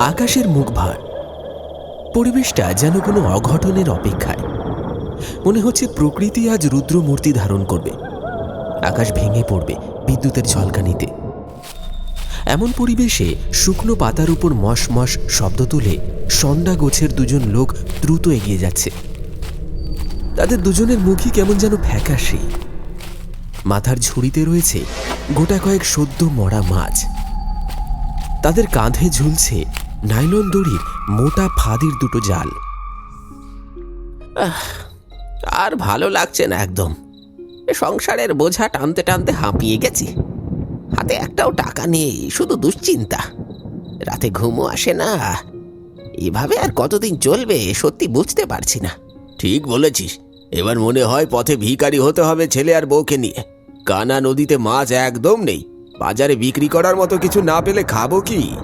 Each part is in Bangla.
আকাশের মুখ ভার পরিবেশটা যেন কোনো অঘটনের অপেক্ষায়। মনে হচ্ছে প্রকৃতি আজ রুদ্রমূর্তি ধারণ করবে। আকাশ ভেঙে পড়বে বিদ্যুতের ঝলকানিতে। এমন পরিবেশে শুকনো পাতার উপর মশ মশ শব্দ তুলে সন্ডা গোছের দুজন লোক দ্রুত এগিয়ে যাচ্ছে। তাদের দুজনের মুখই কেমন যেন ফ্যাকাশে। মাথার ঝুড়িতে রয়েছে গোটা কয়েক সদ্য মরা মাছ। তাদের কাঁধে ঝুলছে নাইলন দড়ির মোটা ফাদির দুটো জাল। আর ভালো লাগছে না একদম। সংসারের বোঝা টানতে টানতে হাঁপিয়ে গেছি। হাতে একটাও টাকা নেই শুধু দুশ্চিন্তা। রাতে ঘুমও আসে না। এভাবে আর কতদিন চলবে সত্যি বুঝতে পারছি না। ঠিক বলেছিস। এবার মনে হয় পথে ভিখারি হতে হবে ছেলে আর বউকে নিয়ে। কানা নদীতে মাছ একদম নেই। বাজারে বিক্রি করার মতো কিছু না পেলে খাব কি?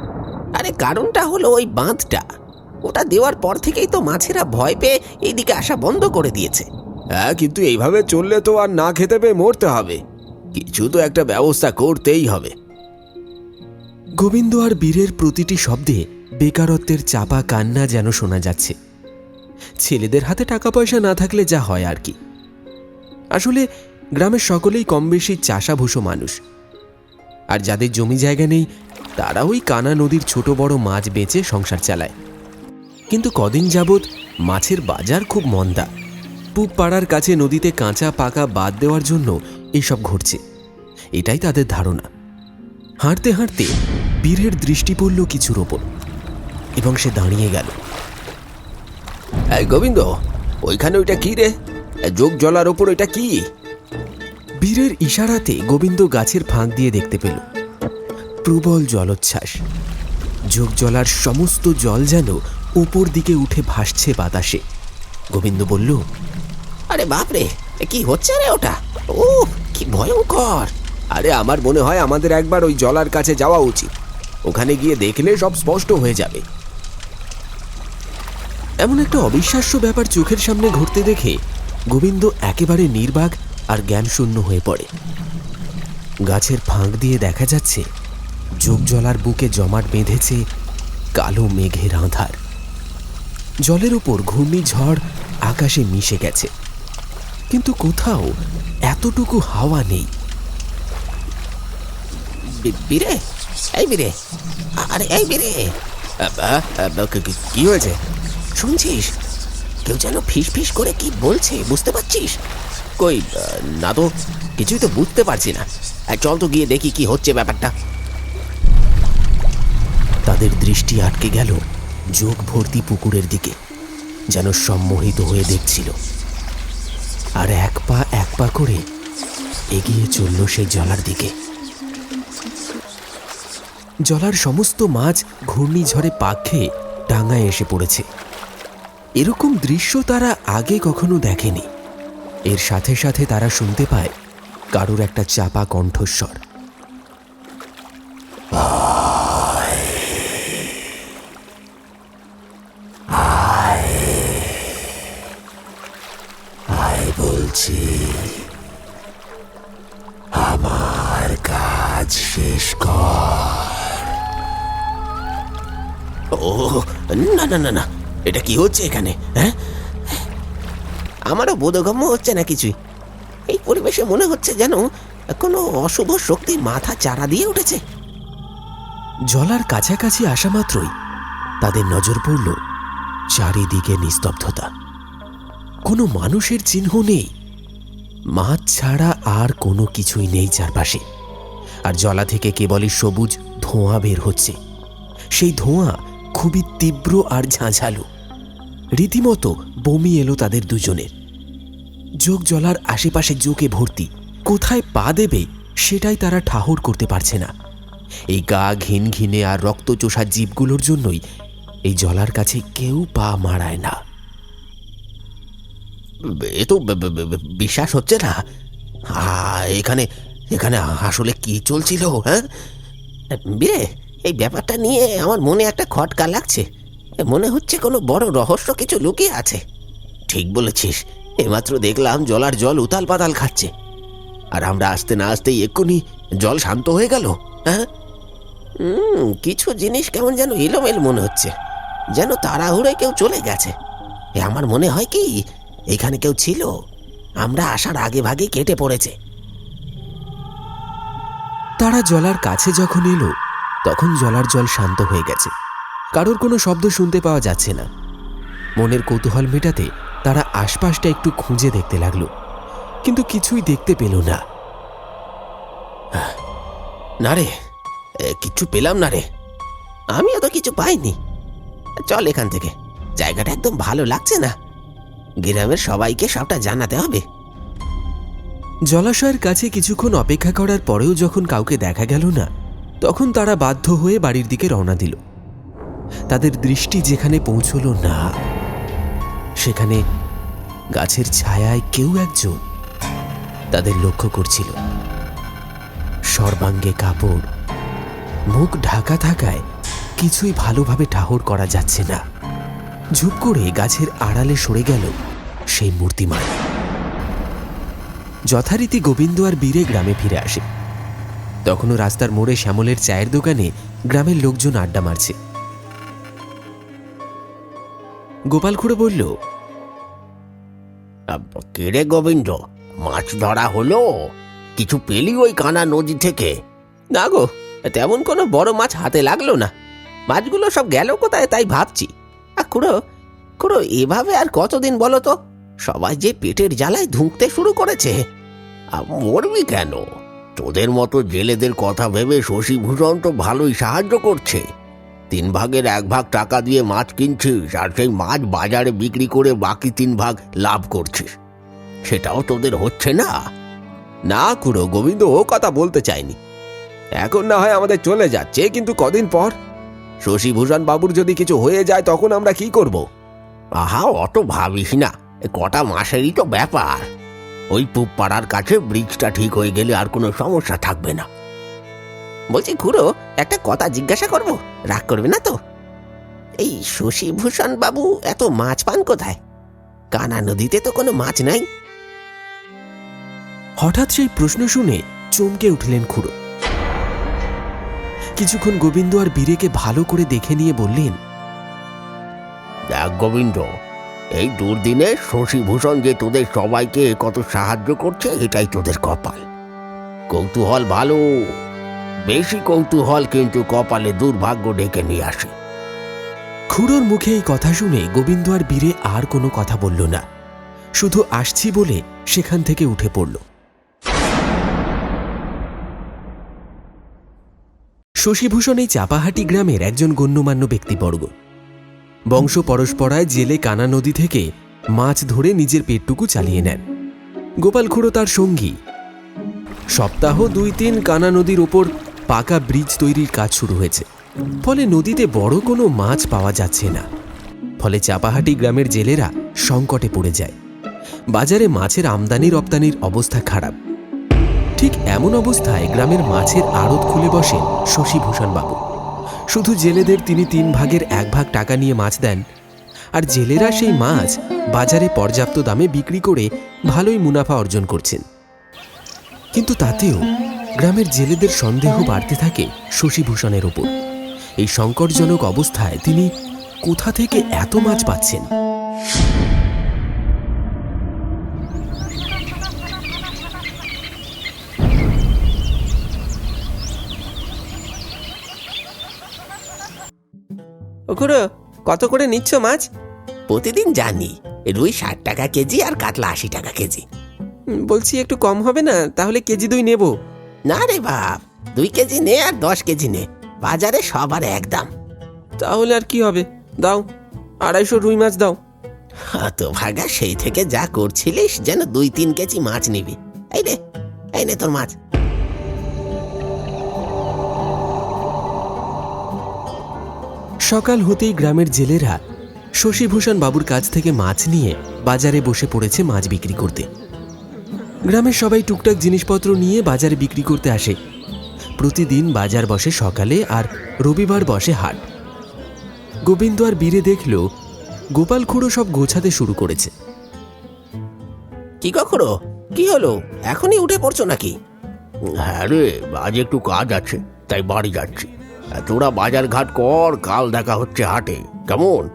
আরে কারণটা হলো ওই বাঁধটা। ওটা দেওয়ার পর থেকেই তো মাছেরা ভয় পেয়ে এইদিকে আসা বন্ধ করে দিয়েছে। হ্যাঁ কিন্তু এইভাবে চললে তো আর না খেতে পেয়ে মরতে হবে। কিছু তো একটা ব্যবস্থা করতেই হবে। গোবিন্দ আর বীরের প্রতিটি শব্দে বেকারত্বের চাপা কান্না যেন শোনা যাচ্ছে। ছেলেদের হাতে টাকা পয়সা না থাকলে যা হয় আর কি। আসলে গ্রামের সকলেই কম বেশি চাষাভুষো মানুষ। আর যাদের জমি জায়গা নেই তারা ওই কানা নদীর ছোট বড় মাছ বেচে সংসার চালায়। কিন্তু কদিন যাবৎ মাছের বাজার খুব মন্দা। পুব পাড়ার কাছে নদীতে কাঁচা পাকা বাদ দেওয়ার জন্য এইসব ঘটছে। এটাই তাদের ধারণা। হাঁটতে হাঁটতে বীরের দৃষ্টি পড়ল কিছুর ওপর এবং সে দাঁড়িয়ে গেল। এই গোবিন্দ ওইখানে ওইটা কি রে? যোগ জলার ওপর ওইটা কি? বীরের ইশারাতে গোবিন্দ গাছের ফাঁক দিয়ে দেখতে পেল। প্রবল জলোচ্ছ্বাস। যোগ জলার সমস্ত জল যেন উপর দিকে উঠে ভাসছে বাতাসে। গোবিন্দ বলল, আরে বাপরে, কি হচ্ছে রে ওটা? ও কি ভয়ঙ্কর। আরে আমার মনে হয় আমাদের একবার ওই জলার কাছে যাওয়া উচিত। ওখানে গিয়ে দেখলে সব স্পষ্ট হয়ে যাবে। এমন একটা অবিশ্বাস্য ব্যাপার চোখের সামনে ঘটতে দেখে গোবিন্দ একেবারে নির্বাক আর জ্ঞানশূন্য হয়ে পড়ে। গাছের ফাঁক দিয়ে দেখা যাচ্ছে যোগ জলার বুকে জমাট বেঁধেছে কালো মেঘের আঁধার। জলের ওপর ঘূর্ণিঝড় আকাশে মিশে গেছে। কিন্তু কোথাও এতটুকু হাওয়া নেই। বীরে, এই বীরে, আরে এই বীরে। কি হয়েছে? শুনছিস? কেউ যেন ফিস ফিস করে কি বলছে, বুঝতে পারছিস? কই না তো কিছুই তো বুঝতে পারছি না। চল তো গিয়ে দেখি কি হচ্ছে ব্যাপারটা। তাদের দৃষ্টি আটকে গেল যোগ ভর্তি পুকুরের দিকে, যেন সম্মোহিত হয়ে দেখছিল। আর এক পা এক পা করে এগিয়ে চলল সেই জলার দিকে। জলার সমস্ত মাছ ঘূর্ণিঝড়ে পাক খেয়ে ডাঙায় এসে পড়েছে। এরকম দৃশ্য তারা আগে কখনো দেখেনি। এর সাথে সাথে তারা শুনতে পায় কারুর একটা চাপা কণ্ঠস্বর। না না না। এটা কি হচ্ছে এখানে হ্যাঁ? আমারও বোধগম্য হচ্ছে না কিছুই। এই পরিবেশে মনে হচ্ছে যেন কোনো অশুভ শক্তি মাথা চারা দিয়ে উঠেছে। জলার কাছাকাছি আসা মাত্রই তাদের নজর পড়ল চারিদিকে নিস্তব্ধতা। কোনো মানুষের চিহ্ন নেই। মাছ ছাড়া আর কোনো কিছুই নেই চারপাশে। আর জলা থেকে কেবলই সবুজ ধোঁয়া বের হচ্ছে। সেই ধোঁয়া খুবই তীব্র আর ঝাঁঝালো। রীতিমতো বমি এলো তাদের দুজনের। যোগ জলার আশেপাশে জোকে ভর্তি, কোথায় পা দেবে সেটাই তারা ঠাহর করতে পারছে না। এই গা ঘিন ঘিনে আর রক্তচোষা জীবগুলোর জন্যই এই জলার কাছে কেউ পা মারায় না। এ তো বিশ্বাস হচ্ছে না। এখানে এখানে আসলে কি চলছিল হ্যাঁ? বিরে এই ব্যাপারটা নিয়ে আমার মনে একটা খটকা লাগছে। মনে হচ্ছে কোনো বড় রহস্য কিছু লুকিয়ে আছে। ঠিক বলেছিস। এমাত্র দেখলাম জলার জল উতাল পাতাল খাচ্ছে। আর আমরা আসতে না আসতেই এক্ষুনি জল শান্ত হয়ে গেল। হ্যাঁ? কিছু জিনিস কেমন যেন এলোমেল মনে হচ্ছে। যেন তাড়াহুড়োয় কেউ চলে গেছে। এ আমার মনে হয় কি, এখানে কেউ ছিল। আমরা আসার আগে ভাগে কেটে পড়েছে। তারা জলার কাছে যখন এলো তখন জলার জল শান্ত হয়ে গেছে। কারোর কোনো শব্দ শুনতে পাওয়া যাচ্ছে না। মনের কৌতূহল মেটাতে তারা আশপাশটা একটু খুঁজে দেখতে লাগল, কিন্তু কিছুই দেখতে পেল না। না রে কিচ্ছু পেলাম না রে। আমিও তো কিছু পাইনি। চল এখান থেকে। জায়গাটা একদম ভালো লাগছে না। গ্রামের সবাইকে সবটা জানাতে হবে। জলাশয়ের কাছে কিছুক্ষণ অপেক্ষা করার পরেও যখন কাউকে দেখা গেল না তখন তারা বাধ্য হয়ে বাড়ির দিকে রওনা দিল। তাদের দৃষ্টি যেখানে পৌঁছল না, সেখানে গাছের ছায়ায় কেউ একজন তাদের লক্ষ্য করছিল। সর্বাঙ্গে কাপড়, মুখ ঢাকা থাকায় কিছুই ভালোভাবে ঠাহর করা যাচ্ছে না। ঝুপ করে গাছের আড়ালে সরে গেল সেই মূর্তিমান যথারীতি গোবিন্দ আর বীরে গ্রামে ফিরে আসে। তখনও রাস্তার মোড়ে শ্যামলের চায়ের দোকানে গ্রামের লোকজন আড্ডা মারছে। গোপাল খুড়ো বলল কেড়ে গোবিন্দ মাছ ধরা হলো? কিছু পেলি ওই কানা নদী থেকে? না গো তেমন কোনো বড় মাছ হাতে লাগল না। মাছগুলো সব গেল কোথায় তাই ভাবছি। আর খুড়ো খুড়ো এভাবে আর কতদিন বলো তো? সবাই যে পেটের জ্বালায় ধুঁকতে শুরু করেছে। আর মরবি কেন? তোদের মতো জেলেদের কথা ভেবে শশীভূষণ তো ভালোই সাহায্য করছে। তিন ভাগের এক ভাগ টাকা দিয়ে মাছ কিনছিস আর সেই মাছ বাজারে বিক্রি করে বাকি তিন ভাগ লাভ করছিস। সেটাও তোদের হচ্ছে না? না খুড়ো গোবিন্দ ও কথা বলতে চায়নি। এখন না হয় আমাদের চলে যাচ্ছে, কিন্তু কদিন পর? শশীভূষণ বাবুর যদি কিছু হয়ে যায়, তখন আমরা কি করব? আহা, অত ভাবিস না। কটা মাসেরই তো ব্যাপার। ওই পুব পাড়ার কাছে ব্রিজটা ঠিক হয়ে গেলে আর কোনো সমস্যা থাকবে না। বলছি খুড়ো একটা কথা জিজ্ঞাসা করব? রাগ করবে না তো? এই শশীভূষণ বাবু এত মাছ পান কোথায়? কানা নদীতে তো কোনো মাছ নাই। হঠাৎ সেই প্রশ্ন শুনে চমকে উঠলেন খুড়ো। কিছুক্ষণ গোবিন্দ আর বীরেকে ভালো করে দেখে নিয়ে বললেন দেখ গোবিন্দ এই দুর্দিনে শশীভূষণ যে তোদের সবাইকে কত সাহায্য করছে, এটাই তোদের কপাল। কৌতূহল ভালো, বেশি কৌতূহল কিন্তু কপালে দুর্ভাগ্য ডেকে নিয়ে আসে। খুড়োর মুখে এই কথা শুনে গোবিন্দ আর বীরে আর কোনো কথা বলল না। শুধু আসছি বলে সেখান থেকে উঠে পড়ল। শশীভূষণ এই চাপাহাটি গ্রামের একজন গণ্যমান্য ব্যক্তিবর্গ। বংশ পরস্পরায় জেলে কানা নদী থেকে মাছ ধরে নিজের পেটটুকু চালিয়ে নেন। গোপাল খুড়ো তার সঙ্গী। সপ্তাহ দুই তিন কানা নদীর ওপর পাকা ব্রিজ তৈরির কাজ শুরু হয়েছে। ফলে নদীতে বড় কোনো মাছ পাওয়া যাচ্ছে না। ফলে চাপাহাটি গ্রামের জেলেরা সংকটে পড়ে যায়। বাজারে মাছের আমদানি রপ্তানির অবস্থা খারাপ। ঠিক এমন অবস্থায় গ্রামের মাছের আড়ত খুলে বসেন শশীভূষণ বাবু শুধু জেলেদের তিনি তিন ভাগের এক ভাগ টাকা নিয়ে মাছ দেন। আর জেলেরা সেই মাছ বাজারে পর্যাপ্ত দামে বিক্রি করে ভালোই মুনাফা অর্জন করছেন। কিন্তু তাতেও গ্রামের জেলেদের সন্দেহ বাড়তে থাকে শশীভূষণের ওপর। এই সংকটজনক অবস্থায় তিনি কোথা থেকে এত মাছ পাচ্ছেন? ওগুলো কত করে নিচ্ছ মাছ? প্রতিদিন জানি রুই ষাট টাকা কেজি আর কাতলা আশি টাকা কেজি। বলছি একটু কম হবে না তাহলে কেজি দুই নেব। না রে বাপ দুই কেজি নে আর দশ কেজি নে বাজারে সবার এক দাম। তাহলে আর কি হবে? দাও আড়াইশো রুই মাছ দাও। তো ভাগা সেই থেকে যা করছিলিস যেন দুই তিন কেজি মাছ নিবি। এই রে এই নে তোর মাছ। সকাল হতেই গ্রামের জেলেরা শশীভূষণ বাবুর কাছ থেকে মাছ নিয়ে বাজারে বসে পড়েছে মাছ বিক্রি করতে। গ্রামের সবাই টুকটাক জিনিসপত্র নিয়ে বাজারে বিক্রি করতে আসে। প্রতিদিন বাজার বসে সকালে আর রবিবার বসে হাট। গোবিন্দ আর বীরে দেখল গোপাল খুড়ো সব গোছাতে শুরু করেছে। কি কখনো কি হলো? এখনই উঠে পড়ছো নাকি? হ্যাঁ রে আজ একটু কাজ আছে তাই বাড়ি যাচ্ছি। তোরা বাজার ঘাট কর কাল দেখা হচ্ছে হাটে। কেমন?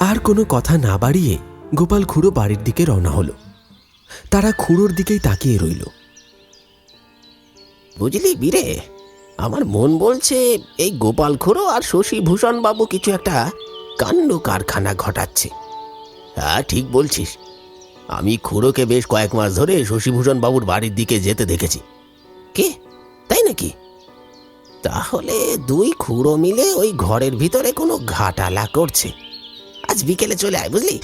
আর কোনো কথা না বাড়িয়ে গোপাল খুড়ো বাড়ির দিকে রওনা হলো। তারা খুড়োর দিকেই তাকিয়ে রইল। বুঝলি বীরে আমার মন বলছে এই গোপাল খুড়ো আর শশী ভূষণ বাবু কিছু একটা কাণ্ড কারখানা ঘটাচ্ছে। হ্যাঁ ঠিক বলছিস। আমি খুড়োকে বেশ কয়েক মাস ধরে শশীভূষণ বাবুর বাড়ির দিকে যেতে দেখেছি। কে? তাই নাকি? তাহলে দুই খুড়ো মিলে ওই ঘরের ভিতরে কোনো ঘাটালা করছে। আজ বিকেলে চলে আয়, বুঝলি?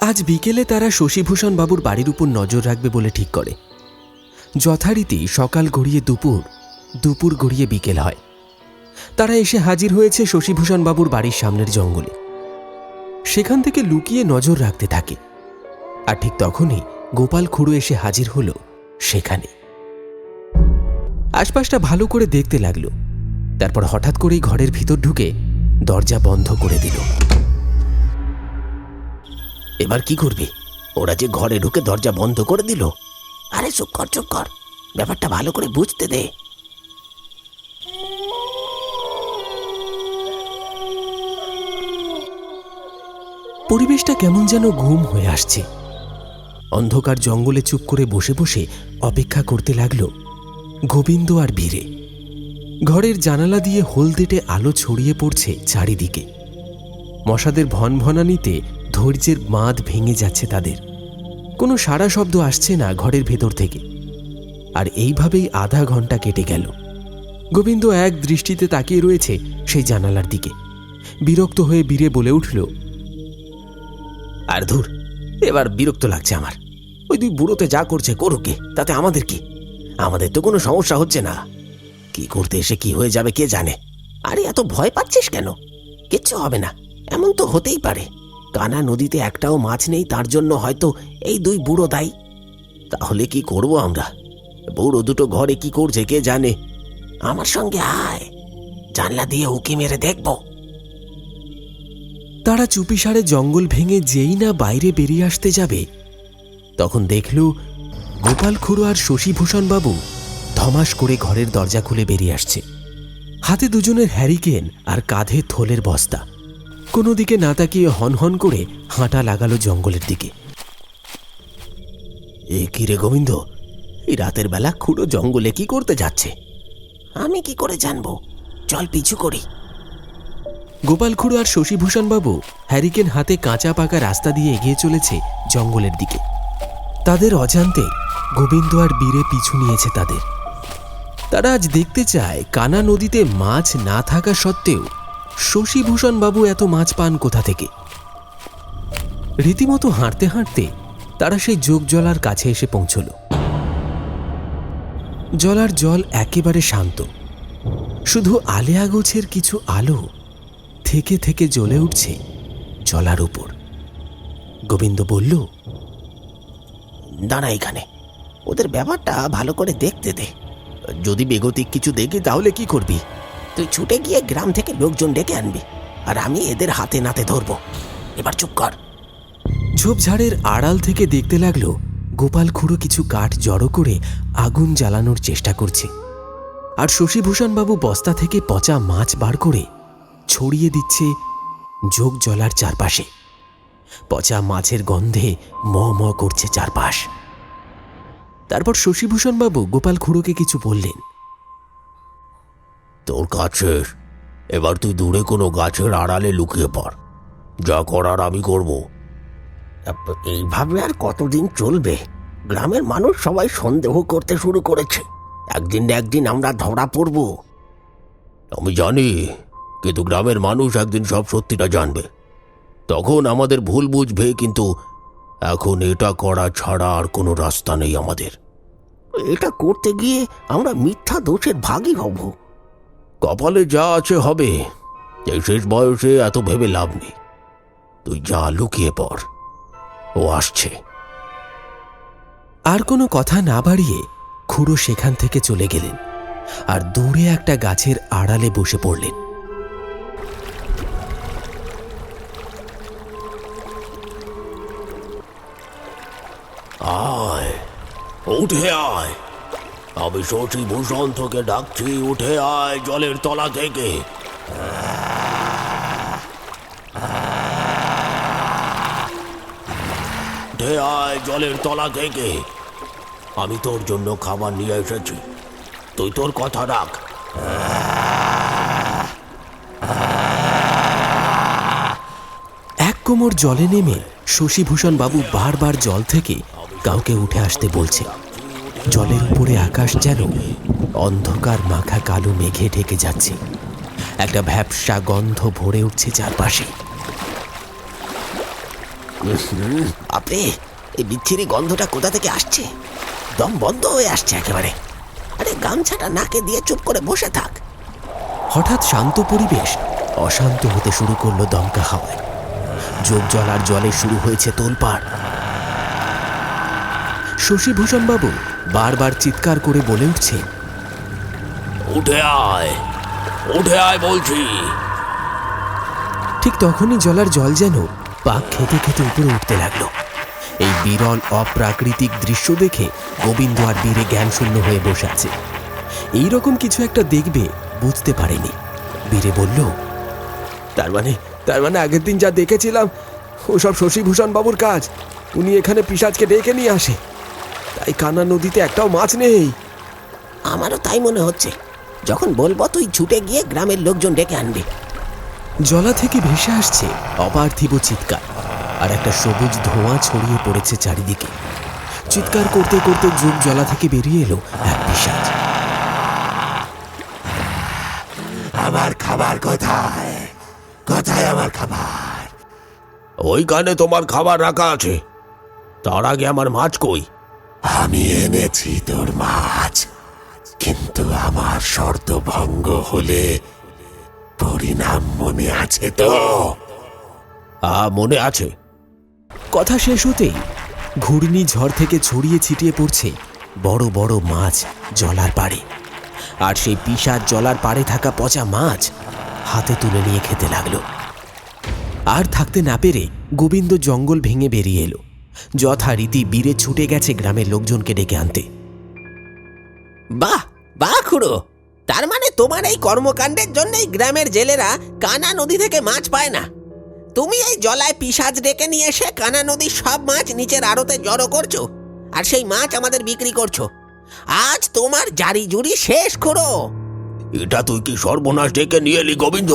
আজ বিকেলে তারা শশীভূষণ বাবুর বাড়ির উপর নজর রাখবে বলে ঠিক করে। যথারীতি সকাল গড়িয়ে দুপুর দুপুর গড়িয়ে বিকেল হয়। তারা এসে হাজির হয়েছে শশীভূষণ বাবুর বাড়ির সামনের জঙ্গলে। সেখান থেকে লুকিয়ে নজর রাখতে থাকে। আর ঠিক তখনই গোপাল খুড়ো এসে হাজির হলো সেখানে। আশপাশটা ভালো করে দেখতে লাগল। তারপর হঠাৎ করেই ঘরের ভিতর ঢুকে দরজা বন্ধ করে দিল। এবার কি করবি? ওরা যে ঘরে ঢুকে দরজা বন্ধ করে দিল। আরে চুপ কর চুপ কর ব্যাপারটা ভালো করে বুঝতে দে। পরিবেশটা কেমন যেন ঘুম হয়ে আসছে। অন্ধকার জঙ্গলে চুপ করে বসে বসে অপেক্ষা করতে লাগল গোবিন্দ আর ভিড়ে ঘরের জানালা দিয়ে হলদেটে আলো ছড়িয়ে পড়ছে চারিদিকে। মশাদের ভনভনানিতে ধৈর্যের বাঁধ ভেঙে যাচ্ছে তাদের। কোনো সারা শব্দ আসছে না ঘরের ভেতর থেকে। আর এইভাবেই আধা ঘণ্টা কেটে গেল। গোবিন্দ এক দৃষ্টিতে তাকিয়ে রয়েছে সেই জানালার দিকে। বিরক্ত হয়ে বীরে বলে উঠল, আর ধুর, এবার বিরক্ত লাগছে আমার। ওই দুই বুড়োতে যা করছে করুকে তাতে আমাদের কি? আমাদের তো কোনো সমস্যা হচ্ছে না। কি করতে এসে কি হয়ে যাবে কে জানে? আরে, এত ভয় পাচ্ছিস কেন? কিচ্ছু হবে না। এমন তো হতেই পারে। কানা নদীতে একটাও মাছ নেই, তার জন্য হয়তো এই দুই বুড়ো দায়ী। তাহলে কি করব আমরা? বুড়ো দুটো ঘরে কি করছে কে জানে? আমার সঙ্গে আয়। জানলা দিয়ে উকি মেরে দেখব। তারা চুপিসারে জঙ্গল ভেঙে যেই না বাইরে বেরিয়ে আসতে যাবে, তখন দেখল গোপাল খুড়ো আর শশীভূষণ বাবু ধমাস করে ঘরের দরজা খুলে বেরিয়ে আসছে। হাতে দুজনের হ্যারিকেন আর কাঁধে থলের বস্তা। কোনো দিকে না তাকিয়ে হনহন করে হাঁটা লাগালো জঙ্গলের দিকে। এ কি রে গোবিন্দ? এই রাতের বেলা খুড়ো জঙ্গলে কি করতে যাচ্ছে? আমি কি করে জানব? চল পিছু করি। গোপাল খুড়ো আর শশীভূষণ বাবু হ্যারিকেন হাতে কাঁচা পাকা রাস্তা দিয়ে এগিয়ে চলেছে জঙ্গলের দিকে। তাদের অজান্তে গোবিন্দ আর বীরে পিছু নিয়েছে তাদের। তারা আজ দেখতে চায় কানা নদীতে মাছ না থাকা সত্ত্বেও শশীভূষণ বাবু এত মাছ পান কোথা থেকে। রীতিমতো হাঁটতে হাঁটতে তারা সেই যোগ জলার কাছে এসে পৌঁছল। জলার জল একেবারে শান্ত। শুধু আলেয়া গোছের কিছু আলো থেকে থেকে জ্বলে উঠছে জলার উপর। গোবিন্দ বলল দাঁড়া এখানে। ওদের ব্যাপারটা ভালো করে দেখতে দে। যদি বেগতিক কিছু দেখি, তাহলে কি করবি? তুই ছুটে গিয়ে গ্রাম থেকে লোকজন ডেকে আনবি, আর আমি এদের হাতে নাতে ধরবো। এবার চুপ কর। ঝোপঝাড়ের আড়াল থেকে দেখতে লাগল, গোপাল খুঁড়ো কিছু কাঠ জড়ো করে আগুন জ্বালানোর চেষ্টা করছে। আর শশীভূষণবাবু বস্তা থেকে পচা মাছ বার করে ছড়িয়ে দিচ্ছে যোগ জলার চারপাশে। পচা মাছের গন্ধে ম ম করছে চারপাশ। তারপর শশীভূষণবাবু গোপাল খুঁড়োকে কিছু বললেন। তোর কাছে এবার তুই দূরে কোনো গাছের আড়ালে লুকিয়ে পড়। যা করার আমি করব। এইভাবে আর কতদিন চলবে? গ্রামের মানুষ সবাই সন্দেহ করতে শুরু করেছে। একদিন না একদিন আমরা ধরা পড়ব। আমি জানি কিন্তু গ্রামের মানুষ একদিন সব সত্যিটা জানবে। তখন আমাদের ভুল বুঝবে কিন্তু এখন এটা করা ছাড়া আর কোনো রাস্তা নেই আমাদের। এটা করতে গিয়ে আমরা মিথ্যা দোষের ভাগই হব। কপালে যা আছে হবে এই শেষ বয়সে এত ভেবে লাভ নেই। তুই যা লুকিয়ে পড় ও আসছে। আর কোনো কথা না বাড়িয়ে খুড়ো সেখান থেকে চলে গেলেন আর দূরে একটা গাছের আড়ালে বসে পড়লেন। আয়, উঠে আয়। আমি শশী ভূষণ তোকে ডাকছি, উঠে আয় জলের তলা থেকে। উঠে আয় জলের তলা থেকে। আমি তোর জন্য খাবার নিয়ে এসেছি। তুই তোর কথা রাখ। এক কোমর জলে নেমে শশীভূষণ বাবু বারবার জল থেকে কাউকে উঠে আসতে বলছে। জলের উপরে আকাশ যেন অন্ধকার মাখা কালো মেঘে ঢেকে যাচ্ছে। একটা ভ্যাবসা গন্ধ ভরে উঠছে চারপাশে। আপনি এই বিচ্ছিরি গন্ধটা কোথা থেকে আসছে? দম বন্ধ হয়ে আসছে একেবারে। আরে গামছাটা নাকে দিয়ে চুপ করে বসে থাক। হঠাৎ শান্ত পরিবেশ অশান্ত হতে শুরু করল দমকা হাওয়ায়। যোগ জল আর জলে শুরু হয়েছে তোলপাড়। শশীভূষণ বাবু বারবার চিৎকার করে বলে উঠছে উঠে আয় উঠে আয় বলছি। ঠিক তখনই জলার জল যেন পাক খেতে খেতে উপরে উঠতে লাগল। এই বিরল অপ্রাকৃতিক দৃশ্য দেখে গোবিন্দ আর বীরে জ্ঞান শূন্য হয়ে বসে আছে। এইরকম কিছু একটা দেখবে বুঝতে পারেনি। বীরে বলল তার মানে তার মানে আগের দিন যা দেখেছিলাম ওসব শশীভূষণ বাবুর কাজ। উনি এখানে পিসাজকে ডেকে নিয়ে আসে। তাই কানা নদীতে একটাও মাছ নেই। আমারও তাই মনে হচ্ছে। যখন বলব তুই ছুটে গিয়ে গ্রামের লোকজন ডেকে আনবি। জলা থেকে ভেসে আসছে অপার্থিব চিৎকার আর একটা সবুজ ধোঁয়া ছড়িয়ে পড়েছে চারিদিকে। চিৎকার করতে করতে যুগ জলা থেকে বেরিয়ে এলো এক পিসাজ আমার খাবার কোথায়? কোথায় আমার খাবার? ওইখানে তোমার খাবার রাখা আছে। তার আগে আমার মাছ কই? আমি এনেছি তোর মাছ, কিন্তু আমার শর্ত ভঙ্গ হলে পরিণাম মনে আছে তো? আ, মনে আছে। কথা শেষ হতেই ঘূর্ণি ঝড় থেকে ছড়িয়ে ছিটিয়ে পড়ছে বড় বড় মাছ জলার পাড়ে। আর সেই পিসাজ জলার পাড়ে থাকা পচা মাছ হাতে তুলে নিয়ে খেতে লাগল। আর থাকতে না পেরে গোবিন্দ জঙ্গল ভেঙে বেরিয়ে এলো। যথারীতি বীরে ছুটে গেছে গ্রামের লোকজনকে ডেকে আনতে। বাহ বাহ খুড়ো। তার মানে তোমার এই কর্মকাণ্ডের জন্যই গ্রামের জেলেরা কানা নদী থেকে মাছ পায় না। তুমি এই জলায় পিসাজ ডেকে নিয়ে এসে কানা নদীর সব মাছ নিচের আড়তে জড়ো করছ আর সেই মাছ আমাদের বিক্রি করছ। আজ তোমার জারি জুড়ি শেষ খুড়ো। এটা তুই কি সর্বনাশ ডেকে নিয়ে এলি গোবিন্দ?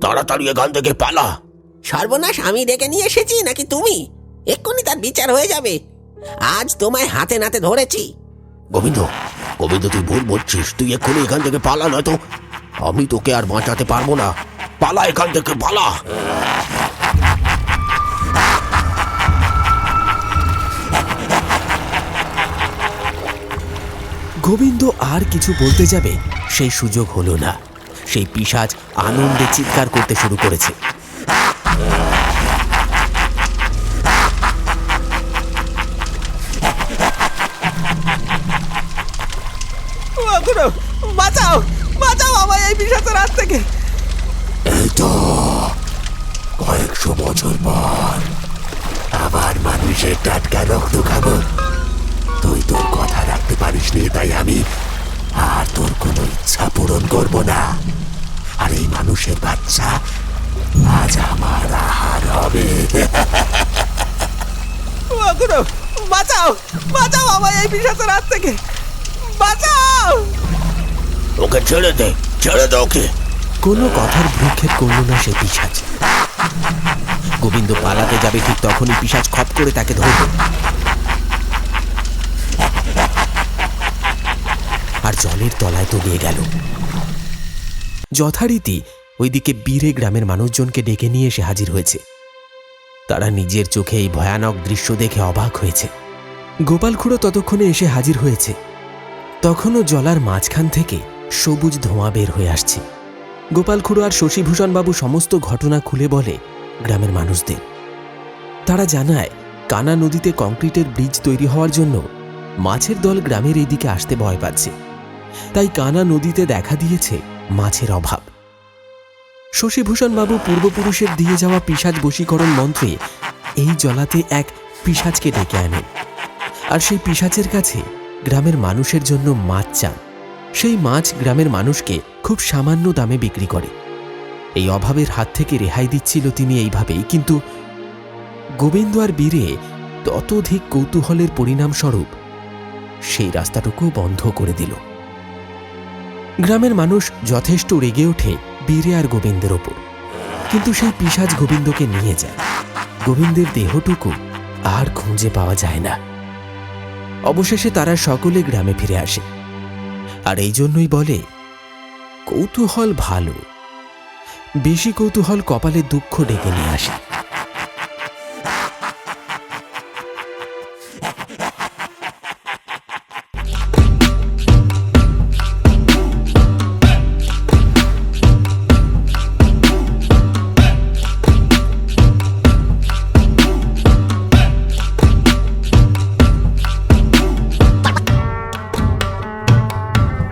তাড়াতাড়ি এখান থেকে পালা। সর্বনাশ আমি ডেকে নিয়ে এসেছি নাকি তুমি? এক্ষুনি তার বিচার হয়ে যাবে। আজ তোমায় হাতে নাতে ধরেছি। গোবিন্দ গোবিন্দ তুই ভুল বলছিস তুই এক্ষুনি এখান থেকে পালা না তো আমি তোকে আর বাঁচাতে পারব না। পালা এখান থেকে পালা। গোবিন্দ আর কিছু বলতে যাবে সেই সুযোগ হলো না। সেই পিসাজ আনন্দে চিৎকার করতে শুরু করেছে। এই বিষাক্ত রাত থেকে। এই তো কয়েকশো বছর পর আবার মানুষের টাটকা রক্ত খাব। তুই তোর কথা রাখতে পারিস নি তাই আমি আর তোর কোনো ইচ্ছা পূরণ করব না। আর এই মানুষের বাচ্চা আজ আমার আহার হবে। বাঁচাও বাঁচাও আমায় এই বিষাক্ত রাত থেকে। বাঁচাও! ওকে ছেড়ে দে। ছেড়ে দে ওকে। কোনো কথার ভ্রুক্ষেপ করল না সে পিসাজ গোবিন্দ পালাতে যাবে ঠিক তখনই পিসাজ খপ করে তাকে ধরল। আর জলের তলায় তলিয়ে গেল। যথারীতি ওইদিকে বীরে গ্রামের মানুষজনকে ডেকে নিয়ে এসে হাজির হয়েছে। তারা নিজের চোখে এই ভয়ানক দৃশ্য দেখে অবাক হয়েছে। গোপাল খুড়ো ততক্ষণে এসে হাজির হয়েছে। তখনও জলার মাঝখান থেকে সবুজ ধোঁয়া বের হয়ে আসছে। গোপাল খুড়ো আর শশীভূষণ বাবু সমস্ত ঘটনা খুলে বলে গ্রামের মানুষদের। তারা জানায়, কানা নদীতে কংক্রিটের ব্রিজ তৈরি হওয়ার জন্য মাছের দল গ্রামের এইদিকে আসতে ভয় পাচ্ছে। তাই কানা নদীতে দেখা দিয়েছে মাছের অভাব। শশীভূষণ বাবু পূর্বপুরুষের দিয়ে যাওয়া পিসাজ বশীকরণ মন্ত্রে এই জলাতে এক পিসাজকে ডেকে আনেন। আর সেই পিসাচের কাছে গ্রামের মানুষের জন্য মাছ চান। সেই মাছ গ্রামের মানুষকে খুব সামান্য দামে বিক্রি করে। এই অভাবের হাত থেকে রেহাই দিচ্ছিল তিনি এইভাবেই, কিন্তু গোবিন্দ আর বীরে ততোধিক কৌতূহলের পরিণামস্বরূপ সেই রাস্তাটুকু বন্ধ করে দিল। গ্রামের মানুষ যথেষ্ট রেগে ওঠে বীরে আর গোবিন্দের ওপর। কিন্তু সেই পিসাজ গোবিন্দকে নিয়ে যায়। গোবিন্দের দেহটুকু আর খুঁজে পাওয়া যায় না। অবশেষে তারা সকলে গ্রামে ফিরে আসে। আর এই জন্যই বলে কৌতূহল ভালো। বেশি কৌতূহল কপালে দুঃখ ডেকে নিয়ে আসে।